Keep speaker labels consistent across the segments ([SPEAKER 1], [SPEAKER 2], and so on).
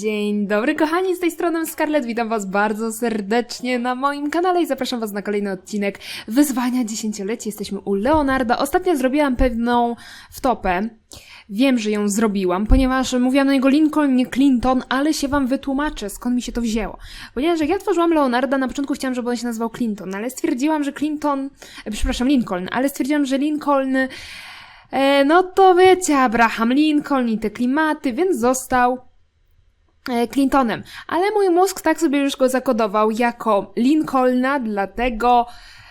[SPEAKER 1] Dzień dobry kochani, z tej strony Scarlett, witam was bardzo serdecznie na moim kanale i zapraszam was na kolejny odcinek Wyzwania dziesięcioleci. Jesteśmy u Leonarda. Ostatnio zrobiłam pewną wtopę. Wiem, że ją zrobiłam, ponieważ mówiłam na niego Lincoln, nie Clinton, ale się wam wytłumaczę, skąd mi się to wzięło. Ponieważ jak ja tworzyłam Leonarda, na początku chciałam, żeby on się nazywał Clinton, ale stwierdziłam, że Clinton, e, przepraszam, Lincoln, ale stwierdziłam, że Lincoln no to wiecie, Abraham Lincoln i te klimaty, więc został e, Clintonem. Ale mój mózg tak sobie już go zakodował jako Lincolna, dlatego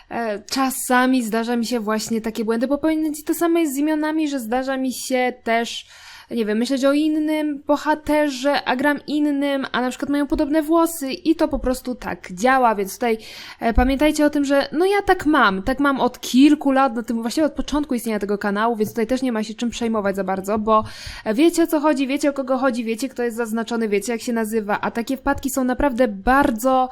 [SPEAKER 1] e, czasami zdarza mi się właśnie takie błędy popełnić. I to samo jest z imionami, że zdarza mi się też, nie wiem, myśleć o innym bohaterze, a gram innym, a na przykład mają podobne włosy i to po prostu tak działa, więc tutaj e, pamiętajcie o tym, że no ja tak mam, tak mam od kilku lat, na tym właściwie od początku istnienia tego kanału, więc tutaj też nie ma się czym przejmować za bardzo, bo wiecie o co chodzi, wiecie o kogo chodzi, wiecie kto jest zaznaczony, wiecie jak się nazywa, a takie wpadki są naprawdę bardzo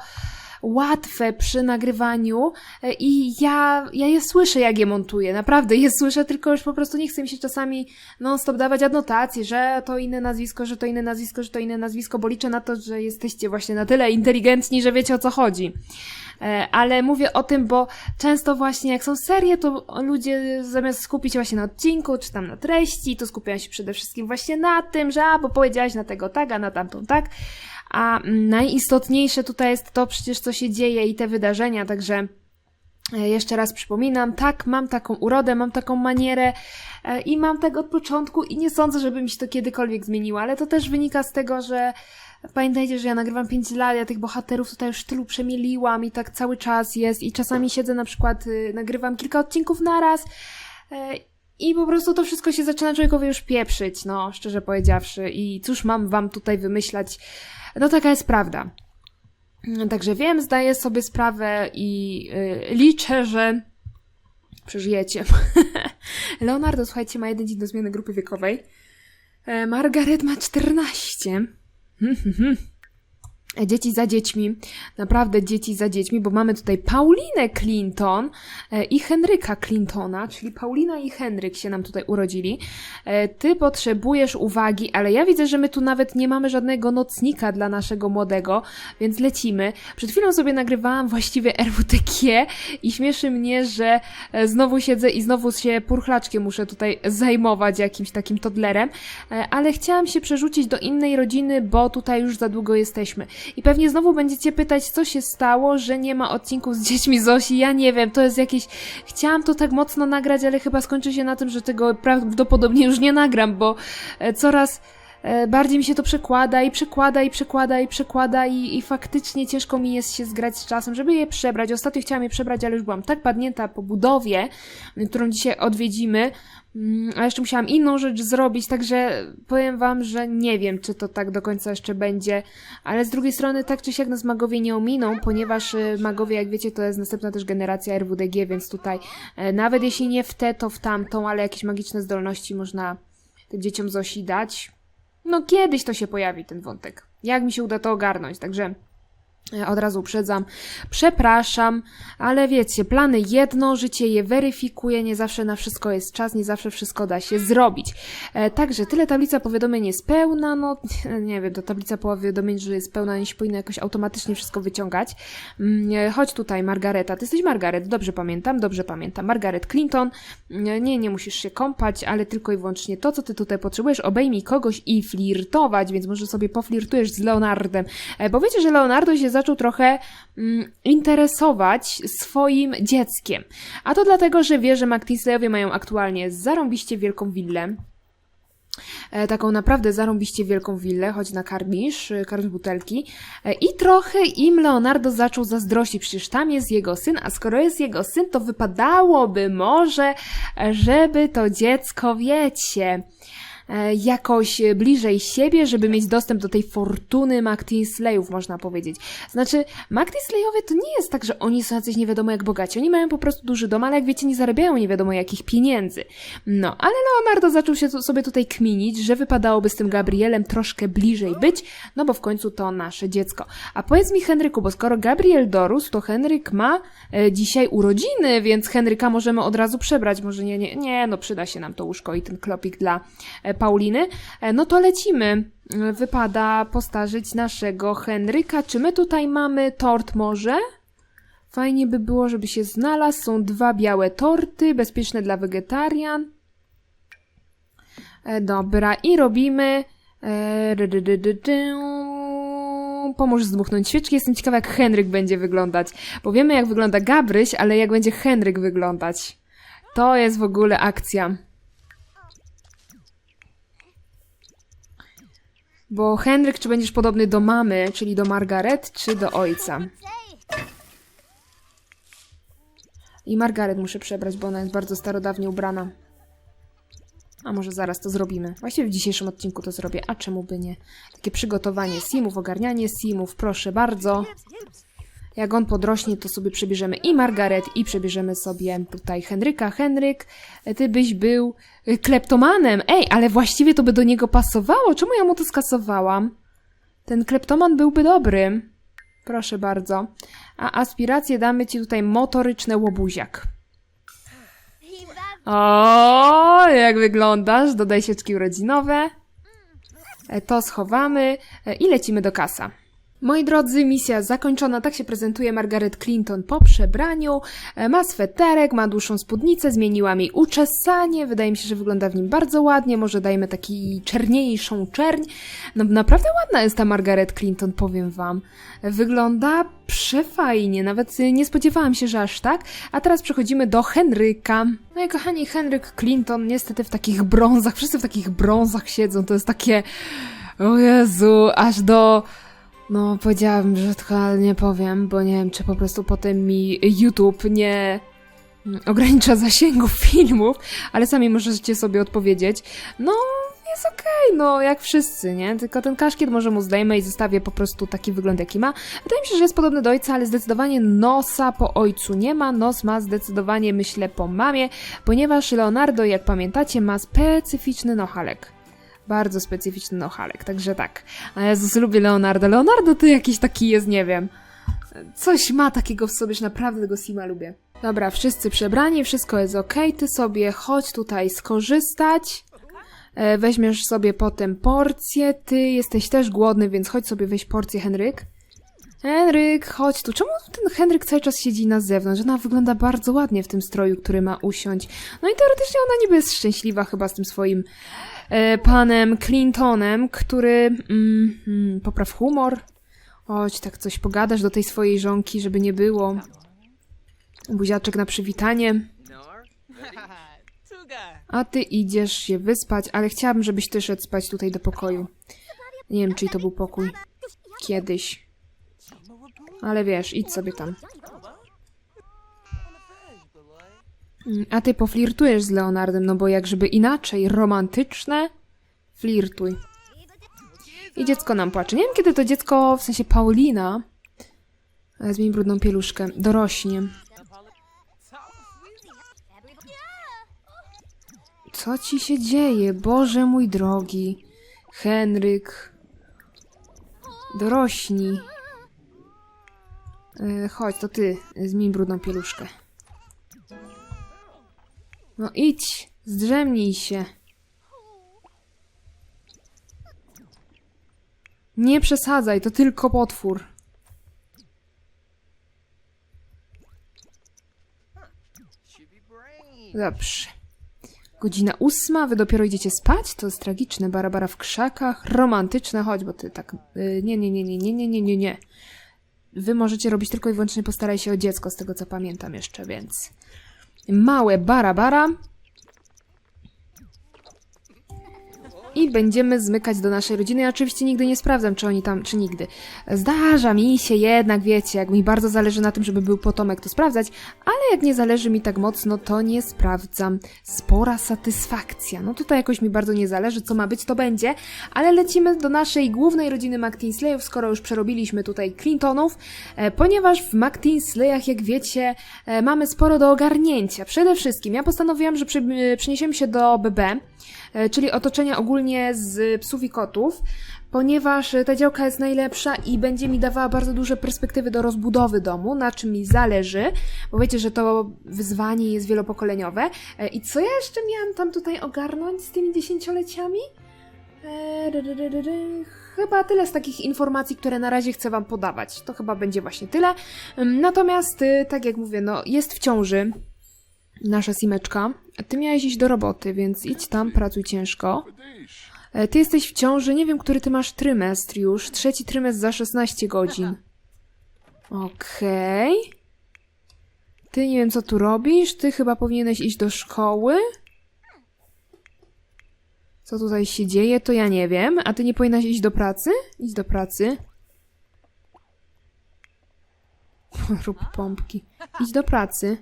[SPEAKER 1] łatwe przy nagrywaniu e, i ja, ja je słyszę, jak je montuję. Naprawdę je słyszę, tylko już po prostu nie chcę mi się czasami non-stop dawać adnotacji, że to inne nazwisko, że to inne nazwisko, że to inne nazwisko, bo liczę na to, że jesteście właśnie na tyle inteligentni, że wiecie o co chodzi. E, Ale mówię o tym, bo często właśnie jak są serie, to ludzie zamiast skupić się właśnie na odcinku, czy tam na treści, to skupiają się przede wszystkim właśnie na tym, że a, bo powiedziałaś na tego tak, a na tamtą tak. A najistotniejsze tutaj jest to przecież, co się dzieje i te wydarzenia, także e, jeszcze raz przypominam, tak, mam taką urodę, mam taką manierę e, i mam tego od początku i nie sądzę, żeby mi się to kiedykolwiek zmieniło, ale to też wynika z tego, że pamiętajcie, że ja nagrywam 5 lat, ja tych bohaterów tutaj już tylu przemieliłam i tak cały czas jest i czasami siedzę na przykład, y, nagrywam kilka odcinków naraz e, i po prostu to wszystko się zaczyna człowiekowi już pieprzyć, no, szczerze powiedziawszy. I cóż mam wam tutaj wymyślać? No taka jest prawda. Także wiem, zdaję sobie sprawę i y, liczę, że przeżyjecie. Leonardo, słuchajcie, ma jeden dzień do zmiany grupy wiekowej. E, Margaret ma 14. Dzieci za dziećmi, naprawdę dzieci za dziećmi, bo mamy tutaj Paulinę Clinton e, i Henryka Clintona, czyli Paulina i Henryk się nam tutaj urodzili. E, Ty potrzebujesz uwagi, ale ja widzę, że my tu nawet nie mamy żadnego nocnika dla naszego młodego, więc lecimy. Przed chwilą sobie nagrywałam właściwie RWTG i śmieszy mnie, że e, znowu siedzę i znowu się purchlaczkiem muszę tutaj zajmować jakimś takim toddlerem, e, ale chciałam się przerzucić do innej rodziny, bo tutaj już za długo jesteśmy. I pewnie znowu będziecie pytać, co się stało, że nie ma odcinków z dziećmi Zosi. Ja nie wiem, to jest jakieś. Chciałam to tak mocno nagrać, ale chyba skończy się na tym, że tego prawdopodobnie już nie nagram, bo e, coraz e, bardziej mi się to przekłada i przekłada i przekłada i przekłada i, i faktycznie ciężko mi jest się zgrać z czasem, żeby je przebrać. Ostatnio chciałam je przebrać, ale już byłam tak padnięta po budowie, którą dzisiaj odwiedzimy, A jeszcze musiałam inną rzecz zrobić, także powiem wam, że nie wiem, czy to tak do końca jeszcze będzie, ale z drugiej strony tak czy siak nas magowie nie ominą, ponieważ y, magowie, jak wiecie, to jest następna też generacja RWDG, więc tutaj e, nawet jeśli nie w tę, to w tamtą, ale jakieś magiczne zdolności można tym dzieciom Zosi dać. No kiedyś to się pojawi, ten wątek. Jak mi się uda to ogarnąć, także... Od razu uprzedzam. Przepraszam, ale wiecie, plany jedno, życie je weryfikuje, nie zawsze na wszystko jest czas, nie zawsze wszystko da się zrobić. E, także tyle tablica powiadomień jest pełna, no nie wiem, to tablica powiadomień, że jest pełna, nie się powinno jakoś automatycznie wszystko wyciągać. Mm, e, Chodź tutaj, Margareta. Ty jesteś Margaret, dobrze pamiętam, dobrze pamiętam. Margaret Clinton. E, Nie, nie musisz się kąpać, ale tylko i wyłącznie to, co ty tutaj potrzebujesz, obejmij kogoś i flirtować, więc może sobie poflirtujesz z Leonardem. E, Bo wiecie, że Leonardo się zaczął trochę mm, interesować swoim dzieckiem. A to dlatego, że wie, że McTinslayowie mają aktualnie zarąbiście wielką willę. E, taką naprawdę zarąbiście wielką willę, choć na karnisz, e, karmisz butelki. E, I trochę im Leonardo zaczął zazdrościć, przecież tam jest jego syn, a skoro jest jego syn, to wypadałoby może, żeby to dziecko, wiecie, jakoś e, bliżej siebie, żeby mieć dostęp do tej fortuny McTinsleyów, można powiedzieć. Znaczy, McTinsleyowie to nie jest tak, że oni są jacyś nie wiadomo jak bogaci. Oni mają po prostu duży dom, ale jak wiecie, nie zarabiają nie wiadomo jakich pieniędzy. No, ale Leonardo zaczął się tu, sobie tutaj kminić, że wypadałoby z tym Gabrielem troszkę bliżej być, no bo w końcu to nasze dziecko. A powiedz mi, Henryku, bo skoro Gabriel dorósł, to Henryk ma e, dzisiaj urodziny, więc Henryka możemy od razu przebrać. Może nie, nie, nie, no przyda się nam to łóżko i ten klopik dla e, Pauliny. E, no to lecimy. E, Wypada postarzyć naszego Henryka. Czy my tutaj mamy tort może? Fajnie by było, żeby się znalazł. Są dwa białe torty, bezpieczne dla wegetarian. E, dobra, i robimy. Pomóż zdmuchnąć świeczki. Jestem ciekawa, jak Henryk będzie wyglądać. Bo wiemy, jak wygląda Gabryś, ale jak będzie Henryk wyglądać. To jest w ogóle akcja. Bo Henryk, czy będziesz podobny do mamy, czyli do Margaret, czy do ojca? I Margaret muszę przebrać, bo ona jest bardzo starodawnie ubrana. A może zaraz to zrobimy. Właściwie w dzisiejszym odcinku to zrobię, a czemu by nie? Takie przygotowanie simów, ogarnianie simów, proszę bardzo. Jak on podrośnie, to sobie przebierzemy i Margaret, i przebierzemy sobie tutaj Henryka. Henryk, ty byś był y, kleptomanem. Ej, ale właściwie to by do niego pasowało. Czemu ja mu to skasowałam? Ten kleptoman byłby dobry. Proszę bardzo. A aspiracje damy ci tutaj motoryczne łobuziak. O, jak wyglądasz? Dodaj sieczki urodzinowe. E, To schowamy e, i lecimy do kasa. Moi drodzy, misja zakończona. Tak się prezentuje Margaret Clinton po przebraniu. E, Ma sweterek, ma dłuższą spódnicę, zmieniłam jej uczesanie. Wydaje mi się, że wygląda w nim bardzo ładnie. Może dajmy taki czerniejszą czerń. No naprawdę ładna jest ta Margaret Clinton, powiem wam. Wygląda przefajnie, nawet nie spodziewałam się, że aż tak. A teraz przechodzimy do Henryka. No i kochani, Henryk Clinton niestety w takich brązach, wszyscy w takich brązach siedzą, to jest takie... O Jezu, aż do... No, powiedziałabym brzydko, ale nie powiem, bo nie wiem, czy po prostu potem mi YouTube nie mm, ogranicza zasięgów filmów, ale sami możecie sobie odpowiedzieć. No, jest okej, no, jak wszyscy, nie? Tylko ten kaszkiet może mu zdejmę i zostawię po prostu taki wygląd, jaki ma. Wydaje mi się, że jest podobny do ojca, ale zdecydowanie nosa po ojcu nie ma. Nos ma zdecydowanie, myślę, po mamie, ponieważ Leonardo, jak pamiętacie, ma specyficzny nochalek. Bardzo specyficzny nochalek, także tak. A Jezus, lubię Leonardo. Leonardo to jakiś taki jest, nie wiem. Coś ma takiego w sobie, że naprawdę tego Sima lubię. Dobra, wszyscy przebrani, wszystko jest ok. Ty sobie chodź tutaj skorzystać. E, Weźmiesz sobie potem porcję. Ty jesteś też głodny, więc chodź sobie weź porcję, Henryk. Henryk, chodź tu. Czemu ten Henryk cały czas siedzi na zewnątrz? Ona wygląda bardzo ładnie w tym stroju, który ma usiąść. No i teoretycznie ona niby jest szczęśliwa chyba z tym swoim panem Clintonem, który... Mm, mm, popraw humor. Chodź, tak coś pogadasz do tej swojej żonki, żeby nie było. Buziaczek na przywitanie. A ty idziesz się wyspać, ale chciałabym, żebyś ty szedł spać tutaj do pokoju. Nie wiem, czyj to był pokój. Kiedyś. Ale wiesz, idź sobie tam. A ty poflirtujesz z Leonardem, no bo jak żeby inaczej, romantyczne, flirtuj. I dziecko nam płacze. Nie wiem, kiedy to dziecko, w sensie Paulina, zmieni brudną pieluszkę, dorośnie. Co ci się dzieje? Boże mój drogi. Henryk. Dorośni. E, chodź, to ty. Zmień brudną pieluszkę. No idź. Zdrzemnij się. Nie przesadzaj, to tylko potwór. Dobrze. Godzina ósma, wy dopiero idziecie spać? To jest tragiczne. Barabara w krzakach, romantyczne, chodź, bo ty tak... y, Nie, nie, nie, nie, nie, nie, nie, nie, nie. Wy możecie robić tylko i wyłącznie postaraj się o dziecko, z tego co pamiętam jeszcze, więc... Małe barabara. I będziemy zmykać do naszej rodziny. Ja oczywiście nigdy nie sprawdzam, czy oni tam, czy nigdy. Zdarza mi się jednak, wiecie, jak mi bardzo zależy na tym, żeby był potomek, to sprawdzać, ale jak nie zależy mi tak mocno, to nie sprawdzam. Spora satysfakcja. No tutaj jakoś mi bardzo nie zależy, co ma być, to będzie, ale lecimy do naszej głównej rodziny McTinsleyów, skoro już przerobiliśmy tutaj Clintonów, e, ponieważ w McTinsleyach, jak wiecie, e, mamy sporo do ogarnięcia. Przede wszystkim ja postanowiłam, że przy, e, przeniesiemy się do BB, czyli otoczenia ogólnie z psów i kotów, ponieważ e, ta działka jest najlepsza i będzie mi dawała bardzo duże perspektywy do rozbudowy domu, na czym mi zależy, bo wiecie, że to wyzwanie jest wielopokoleniowe. E, I co ja jeszcze miałam tam tutaj ogarnąć z tymi dziesięcioleciami? E. Chyba tyle z takich informacji, które na razie chcę Wam podawać. To chyba będzie właśnie tyle. Natomiast, y, tak jak mówię, no, jest w ciąży nasza Simeczka. Ty miałeś iść do roboty, więc idź tam, pracuj ciężko. E, Ty jesteś w ciąży, nie wiem, który ty masz trymestr już. Trzeci trymestr za 16 godzin. Okej. Ty nie wiem, co tu robisz. Ty chyba powinieneś iść do szkoły. Co tutaj się dzieje, to ja nie wiem. A ty nie powinnaś iść do pracy? Idź do pracy. Rób pompki. Idź do pracy.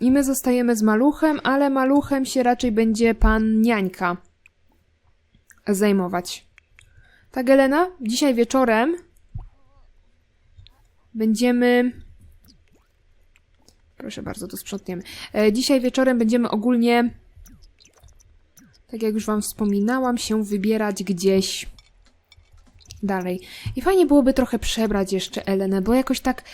[SPEAKER 1] I my zostajemy z maluchem, ale maluchem się raczej będzie pan niańka zajmować. Tak, Elena? Dzisiaj wieczorem będziemy. Proszę bardzo, to sprzątniemy. E, dzisiaj wieczorem będziemy ogólnie, tak jak już Wam wspominałam, się wybierać gdzieś dalej. I fajnie byłoby trochę przebrać jeszcze Elenę, bo jakoś tak,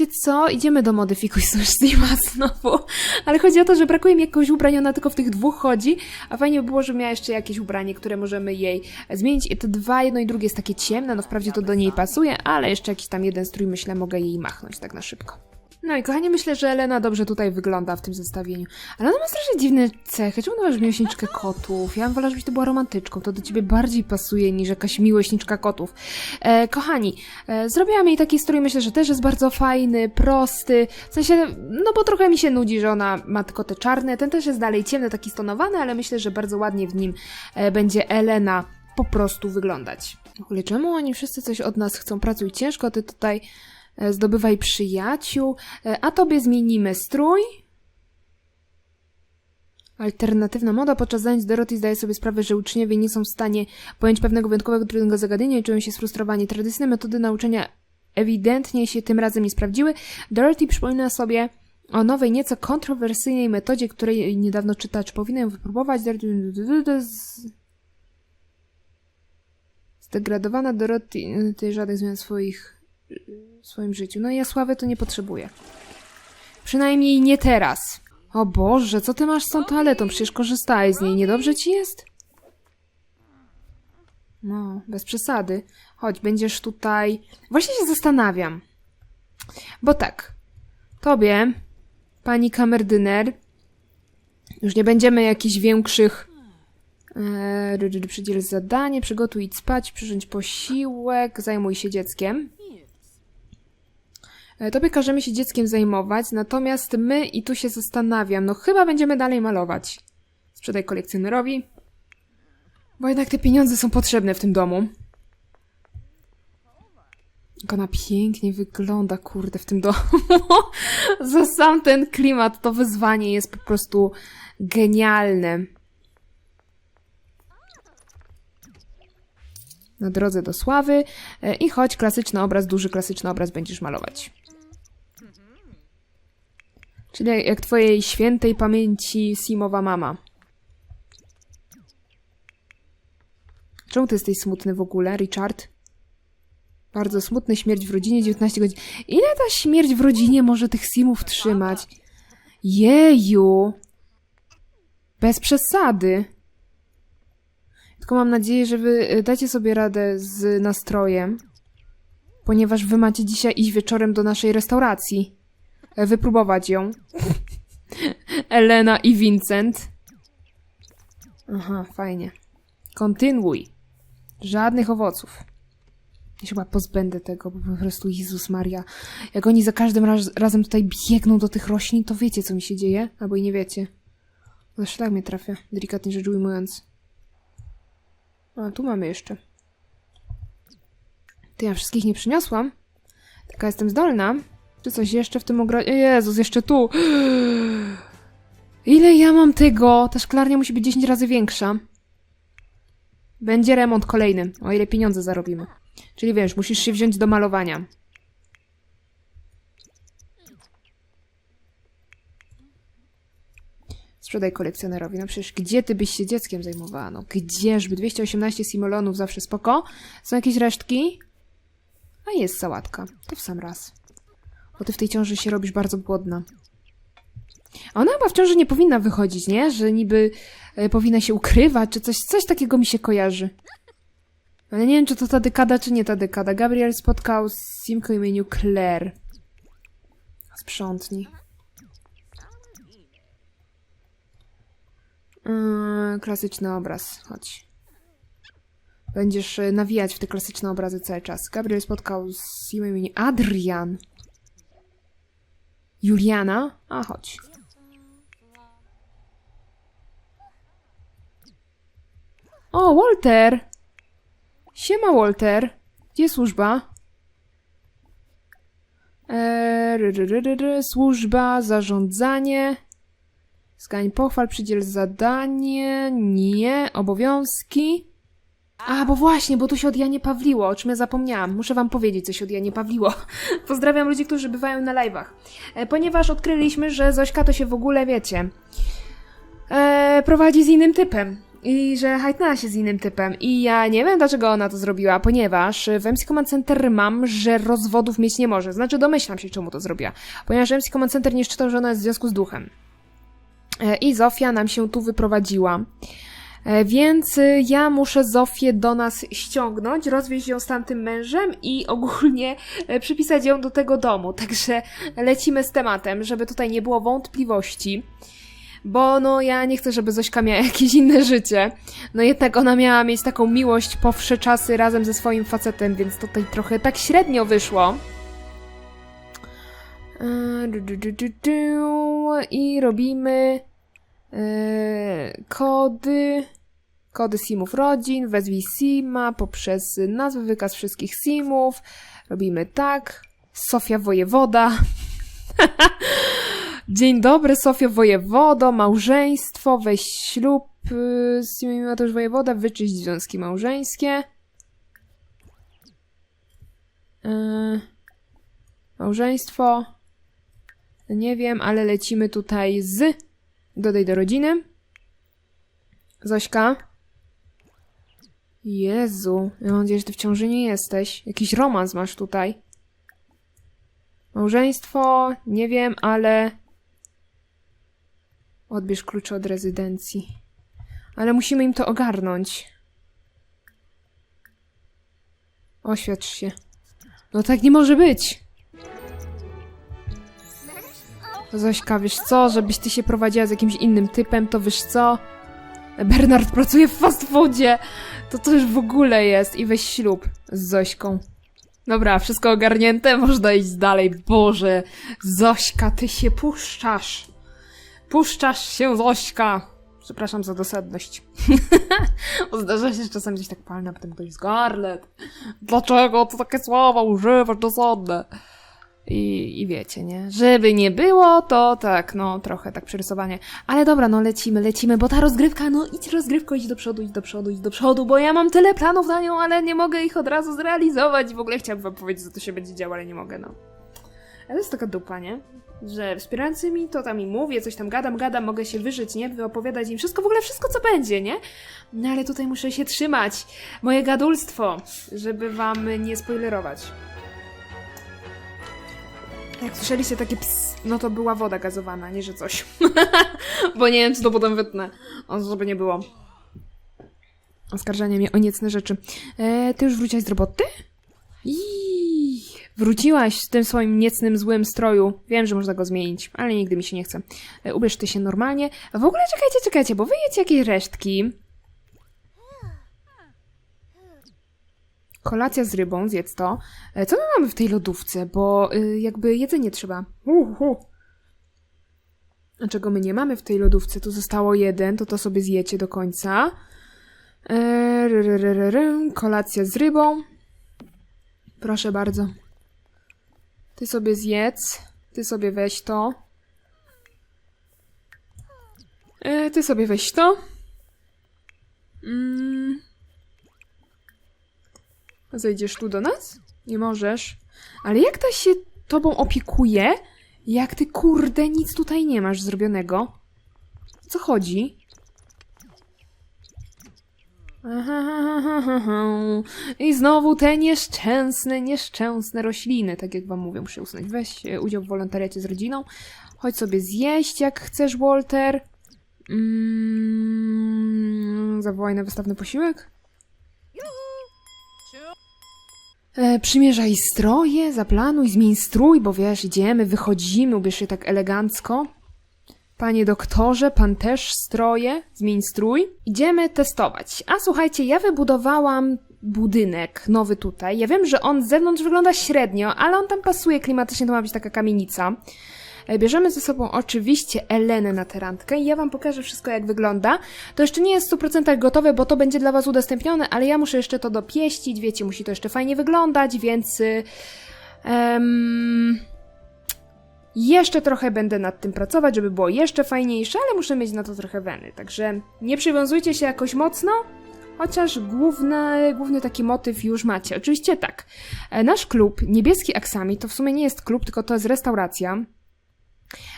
[SPEAKER 1] wiecie co, idziemy do Modyfikuj Steama znowu, ale chodzi o to, że brakuje mi jakiegoś ubrania, ona tylko w tych dwóch chodzi, a fajnie by było, żeby miała jeszcze jakieś ubranie, które możemy jej zmienić. I te dwa, jedno i drugie jest takie ciemne, no wprawdzie to do niej pasuje, ale jeszcze jakiś tam jeden strój, myślę, mogę jej machnąć tak na szybko. No i kochani, myślę, że Elena dobrze tutaj wygląda w tym zestawieniu. Ale ona ma strasznie dziwne cechy. Czemu ona masz miłośniczkę kotów? Ja bym wolała, żebyś ty była romantyczką. To do ciebie bardziej pasuje niż jakaś miłośniczka kotów. E, kochani, e, zrobiłam jej taki strój, myślę, że też jest bardzo fajny, prosty. W sensie, no bo trochę mi się nudzi, że ona ma tylko te czarne. Ten też jest dalej ciemny, taki stonowany, ale myślę, że bardzo ładnie w nim e, będzie Elena po prostu wyglądać. W ogóle czemu oni wszyscy coś od nas chcą? Pracuj ciężko, ty tutaj zdobywaj przyjaciół, e, a tobie zmienimy strój. Alternatywna moda. Podczas zajęć Dorothy zdaje sobie sprawę, że uczniowie nie są w stanie pojąć pewnego wyjątkowego trudnego zagadnienia i czują się sfrustrowani. Tradycyjne metody nauczania ewidentnie się tym razem nie sprawdziły. Dorothy przypomina sobie o nowej, nieco kontrowersyjnej metodzie, której niedawno czyta, czy powinna ją wypróbować. Zdegradowana Dorothy, ty żadnych zmian swoich, w swoim życiu. No ja sławy to nie potrzebuję. Przynajmniej nie teraz. O Boże, co ty masz z tą toaletą? Przecież korzystałeś z niej. Niedobrze ci jest? No, bez przesady. Chodź, będziesz tutaj... Właśnie się zastanawiam. Bo tak, tobie, pani kamerdyner, już nie będziemy jakichś większych... E, ry- przydziel zadanie, przygotuj spać, przyrządź posiłek, zajmuj się dzieckiem. E, Tobie każemy się dzieckiem zajmować, natomiast my, i tu się zastanawiam, no chyba będziemy dalej malować. Sprzedaj kolekcjonerowi, bo jednak te pieniądze są potrzebne w tym domu. Jak ona pięknie wygląda, kurde, w tym domu. Za sam ten klimat, to wyzwanie jest po prostu genialne. Na drodze do sławy e, i chodź, klasyczny obraz, duży klasyczny obraz będziesz malować. Czyli jak- twojej świętej pamięci Simowa mama. Czemu ty jesteś smutny w ogóle, Richard? Bardzo smutny, śmierć w rodzinie, 19 godzin. Ile ta śmierć w rodzinie może tych Simów trzymać? Jeju! Bez przesady. Tylko mam nadzieję, że wy y, dacie sobie radę z nastrojem, ponieważ wy macie dzisiaj iść wieczorem do naszej restauracji. E, Wypróbować ją. Elena i Vincent. Aha, fajnie. Kontynuuj. Żadnych owoców. Ja się chyba pozbędę tego, bo po prostu Jezus Maria. Jak oni za każdym raz, razem tutaj biegną do tych roślin, to wiecie, co mi się dzieje? Albo i nie wiecie. No szlak mnie trafia, delikatnie rzecz ujmując. A, tu mamy jeszcze. Ty, ja wszystkich nie przyniosłam. Taka jestem zdolna. Czy coś jeszcze w tym ogrodzie? Jezus, jeszcze tu. Ile ja mam tego? Ta szklarnia musi być 10 razy większa. Będzie remont kolejny, o ile pieniądze zarobimy. Czyli wiesz, musisz się wziąć do malowania. Sprzedaj kolekcjonerowi. No przecież gdzie ty byś się dzieckiem zajmowała? No gdzieżby? 218 simolonów zawsze spoko. Są jakieś resztki? A jest sałatka. To w sam raz. Bo ty w tej ciąży się robisz bardzo głodna. A ona chyba w ciąży nie powinna wychodzić, nie? Że niby e, powinna się ukrywać, czy coś, coś takiego mi się kojarzy. Ale nie wiem, czy to ta dekada, czy nie ta dekada. Gabriel spotkał Simkę o imieniu Claire. Sprzątnij. Yy, klasyczny obraz, chodź. Będziesz e, nawijać w te klasyczne obrazy cały czas. Gabriel spotkał o imieniu Adrian. Juliana? A, chodź. O, Walter! Siema, Walter. Gdzie służba? Eee. Służba, zarządzanie. Zgań pochwal, przydziel zadanie. Nie. Obowiązki. A, bo właśnie, bo tu się od Janie Pawliło, o czym ja zapomniałam. Muszę wam powiedzieć coś od Janie Pawliło. Pozdrawiam ludzi, którzy bywają na live'ach. E, ponieważ odkryliśmy, że Zośka to się w ogóle, wiecie, e, prowadzi z innym typem. I że hajtnęła się z innym typem. I ja nie wiem, dlaczego ona to zrobiła, ponieważ w MC Command Center mam, że rozwodów mieć nie może. Znaczy, domyślam się, czemu to zrobiła. Ponieważ MC Command Center nie czytał, że ona jest w związku z duchem. E, I Zofia nam się tu wyprowadziła. E, Więc y, ja muszę Zofię do nas ściągnąć, rozwieźć ją z tamtym mężem i ogólnie e, przypisać ją do tego domu. Także lecimy z tematem, żeby tutaj nie było wątpliwości. Bo no ja nie chcę, żeby Zośka miała jakieś inne życie. No jednak ona miała mieć taką miłość po wsze czasy razem ze swoim facetem, więc tutaj trochę tak średnio wyszło. Du. I robimy kody. Kody simów rodzin. Wezwij sima poprzez nazwę, wykaz wszystkich simów. Robimy tak. Sofia Wojewoda. Dzień dobry, Sofio Wojewodo, małżeństwo, weź ślub yy, z imieniem Mateusz Wojewoda, wyczyść związki małżeńskie. Yy, małżeństwo. Nie wiem, ale lecimy tutaj z. Dodaj do rodziny. Zośka. Jezu, ja mam nadzieję, że ty w ciąży nie jesteś. Jakiś romans masz tutaj. Małżeństwo, nie wiem, ale. Odbierz klucze od rezydencji. Ale musimy im to ogarnąć. Oświadcz się. No tak nie może być. Zośka, wiesz co, żebyś ty się prowadziła z jakimś innym typem, to wiesz co? Bernard pracuje w fast foodzie. To to już w ogóle jest. I weź ślub z Zośką. Dobra, wszystko ogarnięte, można iść dalej. Boże, Zośka, ty się puszczasz. Puszczasz się, Zośka. Przepraszam za dosadność. Zdarza się że czasem gdzieś tak palne, a potem ktoś Scarlett. Dlaczego to takie słowa używasz dosadne? I, I wiecie, nie? Żeby nie było, to tak, no trochę tak przerysowanie. Ale dobra, no lecimy, lecimy, bo ta rozgrywka, no idź rozgrywko, idź do przodu, idź do przodu, idź do przodu, bo ja mam tyle planów na nią, ale nie mogę ich od razu zrealizować. W ogóle chciałabym wam powiedzieć, co to się będzie działo, ale nie mogę, no. Ale jest taka dupa, nie? Że wspierający mi to tam i mówię, coś tam gadam, gadam, mogę się wyżyć, nie? Wyopowiadać im wszystko, w ogóle wszystko, co będzie, nie? No ale tutaj muszę się trzymać. Moje gadulstwo, żeby wam nie spoilerować. Jak słyszeliście takie ps, no to była woda gazowana, nie że coś. Bo nie wiem, czy to potem wytnę. O, żeby nie było. Oskarżanie mnie o niecne rzeczy. E, ty już wróciłaś z roboty? Iii, wróciłaś w tym swoim niecnym, złym stroju. Wiem, że można go zmienić, ale nigdy mi się nie chce. E, ubierz ty się normalnie. W ogóle czekajcie, czekajcie, bo wy jakieś resztki. Kolacja z rybą, zjedz to. E, Co my mamy w tej lodówce? Bo y, jakby jedzenie trzeba. Uhu. A czego my nie mamy w tej lodówce? Tu zostało jeden, to to sobie zjecie do końca. Ry. Kolacja z rybą. Proszę bardzo. Ty sobie zjedz. Ty sobie weź to. E, ty sobie weź to. Mm. Zejdziesz tu do nas? Nie możesz. Ale jak ta się tobą opiekuje, jak ty kurde nic tutaj nie masz zrobionego? Co chodzi? I znowu te nieszczęsne, nieszczęsne rośliny, tak jak wam mówię, muszę usunąć. Weź e, udział w wolontariacie z rodziną. Chodź sobie zjeść, jak chcesz, Walter. Mm, zawołaj na wystawny posiłek. E, przymierzaj stroje, zaplanuj, zmień strój, bo wiesz, idziemy, wychodzimy, ubierz się tak elegancko. Panie doktorze, pan też stroje, zmień strój. Idziemy testować. A słuchajcie, ja wybudowałam budynek nowy tutaj. Ja wiem, że on z zewnątrz wygląda średnio, ale on tam pasuje klimatycznie, to ma być taka kamienica. E, Bierzemy ze sobą oczywiście Elenę na tę randkę i ja wam pokażę wszystko jak wygląda. To jeszcze nie jest w 100% gotowe, bo to będzie dla was udostępnione, ale ja muszę jeszcze to dopieścić, wiecie, musi to jeszcze fajnie wyglądać, więc... em, jeszcze trochę będę nad tym pracować, żeby było jeszcze fajniejsze, ale muszę mieć na to trochę weny. Także nie przywiązujcie się jakoś mocno, chociaż główny, główny taki motyw już macie. Oczywiście tak. e, Nasz klub, Niebieski Aksami, to w sumie nie jest klub, tylko to jest restauracja.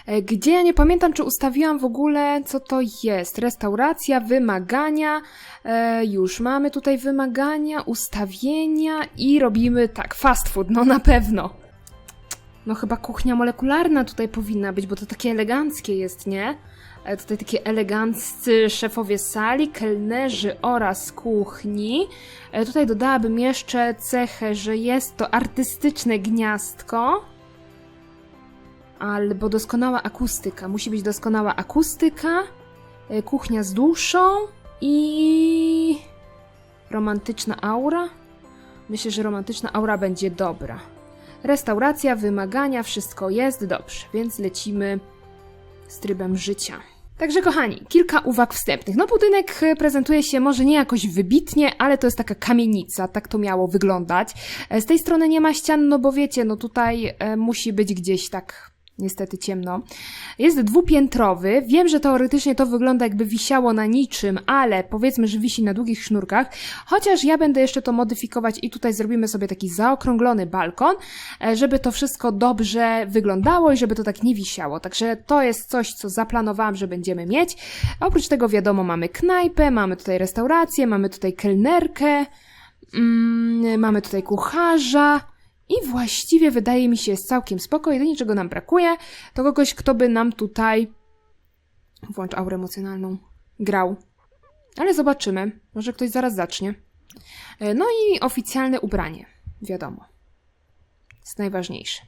[SPEAKER 1] E, Gdzie ja nie pamiętam, czy ustawiłam w ogóle, co to jest. Restauracja, wymagania. E, już mamy tutaj wymagania, ustawienia i robimy tak, fast food, no na pewno. No chyba kuchnia molekularna tutaj powinna być, bo to takie eleganckie jest, nie? E, Tutaj takie eleganccy szefowie sali, kelnerzy oraz kuchni. E, Tutaj dodałabym jeszcze cechę, że jest to artystyczne gniazdko. Albo doskonała akustyka. Musi być doskonała akustyka, e, kuchnia z duszą i romantyczna aura. Myślę, że romantyczna aura będzie dobra. Restauracja, wymagania, wszystko jest dobrze, więc lecimy z trybem życia. Także kochani, kilka uwag wstępnych. No budynek e, prezentuje się może nie jakoś wybitnie, ale to jest taka kamienica, tak to miało wyglądać. E, Z tej strony nie ma ścian, no bo wiecie, no tutaj musi być gdzieś tak niestety ciemno. Jest dwupiętrowy. Wiem, że teoretycznie to wygląda jakby wisiało na niczym, ale powiedzmy, że wisi na długich sznurkach. Chociaż ja będę jeszcze to modyfikować i tutaj zrobimy sobie taki zaokrąglony balkon, e, żeby to wszystko dobrze wyglądało i żeby to tak nie wisiało. Także to jest coś, co zaplanowałam, że będziemy mieć. Oprócz tego wiadomo, mamy knajpę, mamy tutaj restaurację, mamy tutaj kelnerkę, mm, mamy tutaj kucharza. I właściwie wydaje mi się jest całkiem spoko. Jedynie czego nam brakuje, to kogoś, kto by nam tutaj włącz aurę emocjonalną grał. Ale zobaczymy. Może ktoś zaraz zacznie. E, No i oficjalne ubranie. Wiadomo. Jest najważniejsze.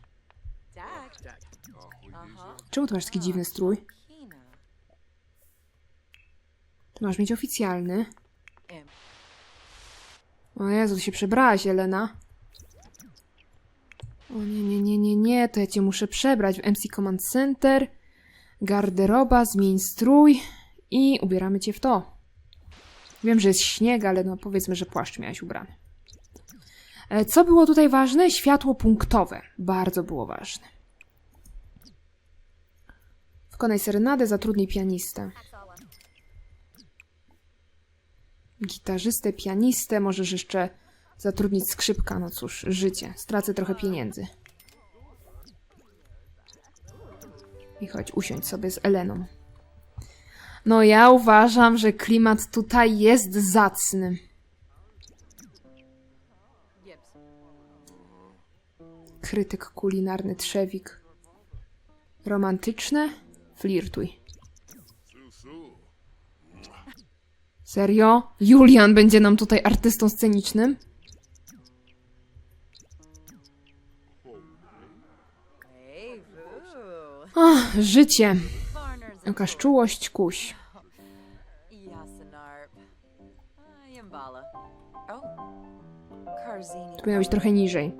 [SPEAKER 1] Czemu ty masz taki dziwny strój? Masz mieć oficjalny. O Jezu, się przebrałaś, Elena. O nie, nie, nie, nie, nie, to ja cię muszę przebrać w MC Command Center. Garderoba, zmień strój i ubieramy cię w to. Wiem, że jest śnieg, ale no powiedzmy, że płaszcz miałaś ubrany. E, Co było tutaj ważne? Światło punktowe. Bardzo było ważne. Wykonaj serenadę, zatrudnij pianistę. Gitarzystę, pianistę, możesz jeszcze zatrudnić skrzypka. No cóż, życie. Stracę trochę pieniędzy. I chodź, usiądź sobie z Eleną. No ja uważam, że klimat tutaj jest zacny. Krytyk kulinarny Trzewik. Romantyczne? Flirtuj. Serio? Julian będzie nam tutaj artystą scenicznym? Ach, życie. Jakaś czułość, kuś. Tu powinno być trochę niżej.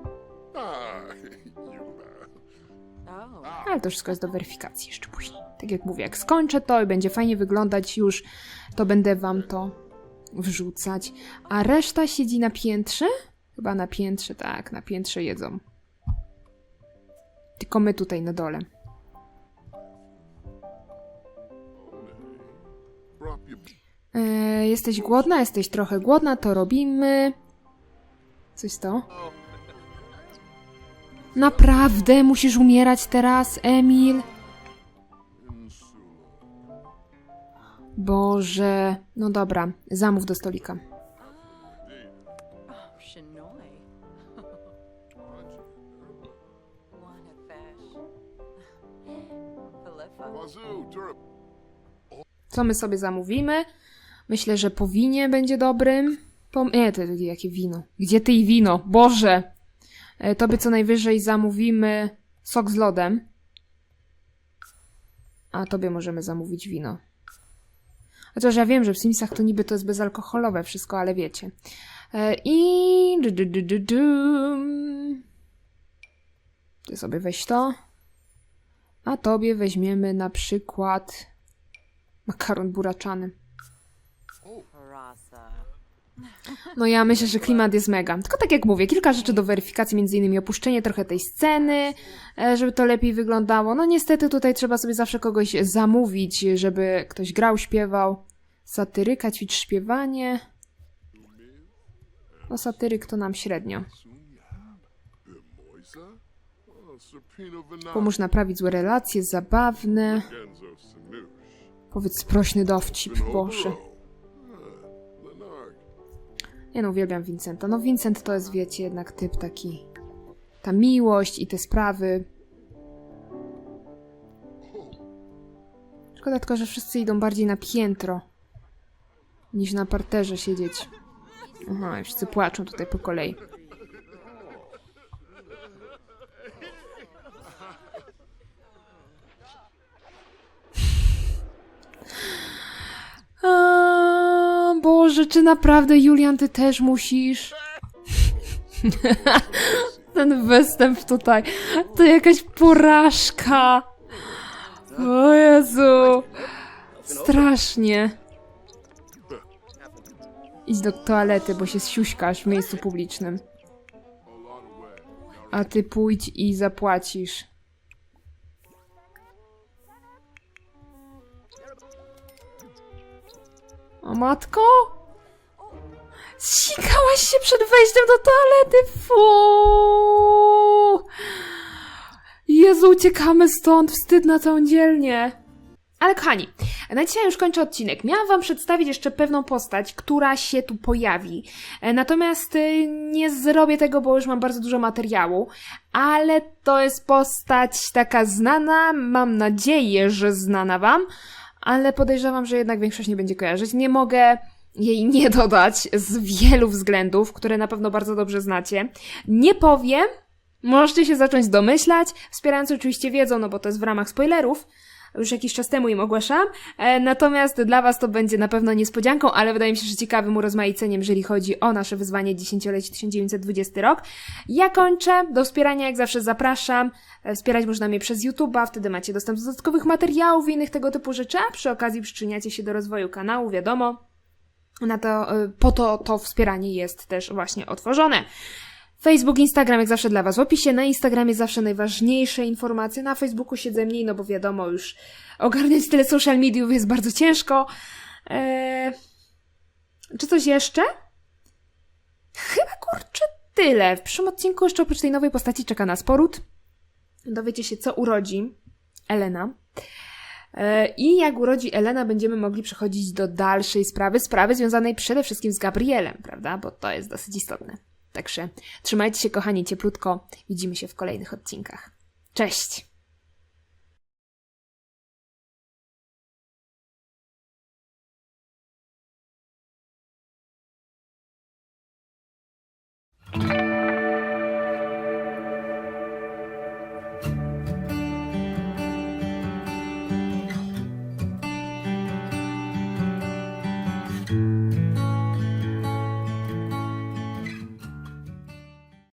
[SPEAKER 1] Ale to wszystko jest do weryfikacji jeszcze później. Tak jak mówię, jak skończę to i będzie fajnie wyglądać już, to będę wam to wrzucać. A reszta siedzi na piętrze? Chyba na piętrze, tak, na piętrze jedzą. Tylko my tutaj na dole. E, jesteś głodna? Jesteś trochę głodna, to robimy. Coś to? Naprawdę musisz umierać teraz, Emil? Boże. No dobra, zamów do stolika.
[SPEAKER 2] Wazoo, Turip.
[SPEAKER 1] Co my sobie zamówimy? Myślę, że po winie będzie dobrym. Po... Nie, to jakie wino? Gdzie ty i wino? Boże! E, Tobie co najwyżej zamówimy sok z lodem. A tobie możemy zamówić wino. Chociaż ja wiem, że w Simsach to niby to jest bezalkoholowe wszystko, ale wiecie. E, I... du-. Ty sobie weź to. A tobie weźmiemy na przykład makaron buraczany. No ja myślę, że klimat jest mega. Tylko tak jak mówię, kilka rzeczy do weryfikacji, między innymi opuszczenie trochę tej sceny, e, żeby to lepiej wyglądało. No niestety tutaj trzeba sobie zawsze kogoś zamówić, żeby ktoś grał, śpiewał. Satyryka, ćwicz śpiewanie. No satyryk to nam średnio. Pomóż naprawić złe relacje, zabawne. Powiedz sprośny dowcip, Boże.
[SPEAKER 2] Lenard.
[SPEAKER 1] Ja no uwielbiam Vincenta. No Vincent to jest, wiecie, jednak typ taki... Ta miłość i te sprawy. Szkoda tylko, że wszyscy idą bardziej na piętro niż na parterze siedzieć. Aha, wszyscy płaczą tutaj po kolei. A, Czy naprawdę, Julian, ty też musisz? Ten występ tutaj, to jakaś porażka. O Jezu. Strasznie. Idź do toalety, bo się siuśkasz w miejscu publicznym. A ty pójdź i zapłacisz. O matko? Zsikałaś się przed wejściem do toalety, fu! Jezu, uciekamy stąd, wstyd na całą dzielnię. Ale kochani, na dzisiaj już kończę odcinek. Miałam wam przedstawić jeszcze pewną postać, która się tu pojawi. E, Natomiast y, nie zrobię tego, bo już mam bardzo dużo materiału. Ale to jest postać taka znana, mam nadzieję, że znana wam. Ale podejrzewam, że jednak większość nie będzie kojarzyć. Nie mogę jej nie dodać z wielu względów, które na pewno bardzo dobrze znacie. Nie powiem, możecie się zacząć domyślać, wspierając oczywiście wiedzą, no bo to jest w ramach spoilerów. Już jakiś czas temu im ogłaszam. E, natomiast dla Was to będzie na pewno niespodzianką, ale wydaje mi się, że ciekawym urozmaiceniem, jeżeli chodzi o nasze wyzwanie dziesięciolecie 1920 rok. Ja kończę. Do wspierania jak zawsze zapraszam. E, Wspierać można mnie przez YouTube'a, wtedy macie dostęp do dodatkowych materiałów i innych tego typu rzeczy, a przy okazji przyczyniacie się do rozwoju kanału, wiadomo. Na to, y, po to to wspieranie jest też właśnie otworzone. Facebook, Instagram jak zawsze dla Was w opisie. Na Instagramie zawsze najważniejsze informacje. Na Facebooku siedzę mniej, no bo wiadomo, już ogarniać tyle social mediów jest bardzo ciężko. Eee... Czy coś jeszcze? Chyba kurczę tyle. W przyszłym odcinku jeszcze oprócz tej nowej postaci czeka nas poród. Dowiecie się, co urodzi Elena. E, I jak urodzi Elena, będziemy mogli przechodzić do dalszej sprawy, sprawy związanej przede wszystkim z Gabrielem, prawda? Bo to jest dosyć istotne. Także trzymajcie się, kochani, cieplutko. Widzimy się w kolejnych odcinkach. Cześć! thank you